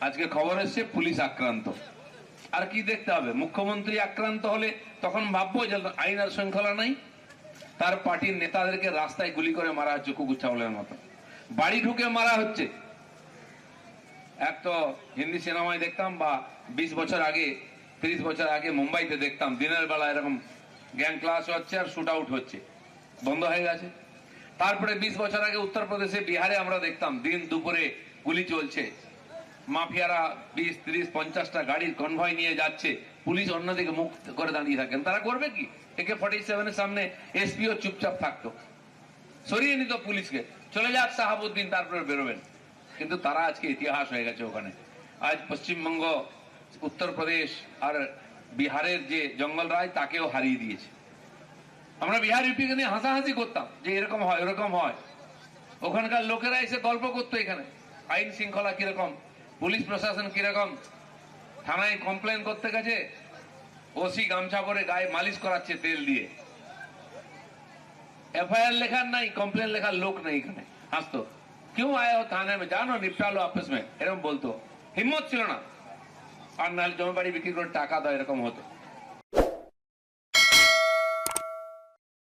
আজকে খবর এসছে, পুলিশ আক্রান্ত। আর কি দেখতে হবে? মুখ্যমন্ত্রী আক্রান্ত হলে তখন ভাববো যে আইন আর শৃঙ্খলা নাই। তার পার্টির নেতাদেরকে রাস্তায় গুলি করে মারা হচ্ছে কুকুর ছাগলের মতো। বাড়ি ঢুকে মারা হচ্ছে। এক তো হিন্দি সিনেমায় দেখতাম বা বিশ বছর আগে, তিরিশ বছর আগে মুম্বাইতে দেখতাম। দিনের বেলা এরকম গ্যাং ক্লাস হচ্ছে আর শুট আউট হচ্ছে। বন্ধ হয়ে গেছে। তারপরে বিশ বছর আগে উত্তরপ্রদেশে বিহারে আমরা দেখতাম, দিন দুপুরে গুলি চলছে। মাফিয়ারা বিশ, তিরিশ, পঞ্চাশটা গাড়ির কনভয় নিয়ে যাচ্ছে। পুলিশ অন্যদিকে মুখ করে দাঁড়িয়ে থাকেন। তারা করবে কি? একে ফর্টি সেভেনের সামনে এসপিও চুপচাপ থাকতো। সরিয়ে নিত পুলিশকে। চলে যাক সাহাবুদ্দিন তারপরে বেরোবেন। কিন্তু তারা আজকে ইতিহাস হয়ে গেছে ওখানে। আজ পশ্চিমবঙ্গ, উত্তরপ্রদেশ আর বিহারের যে জঙ্গল রায়, তাকেও হারিয়ে দিয়েছে। আমরা বিহার ইউপিকে নিয়ে হাসাহাসি করতাম যে এরকম হয় এরকম হয়। ওখানকার লোকেরা এসে গল্প করতো এখানে। আইন শৃঙ্খলা কীরকম? পুলিশ প্রশাসন কিরকম থানায় কমপ্লেন করতে গেছে ওসি গামছা পরে গায়ে মালিশ করাচ্ছে তেল দিয়ে एफआईआर লেখার নাই কমপ্লেন লেখার লোক নেই এখানে হাসতো क्यों आए हो थाने में জানো নিপটা লো আপস में এরকম বলতো হিম্মত ছিল না আর নাহলে জমি বাড়ি বিক্রি করে টাকা দাও এরকম হতো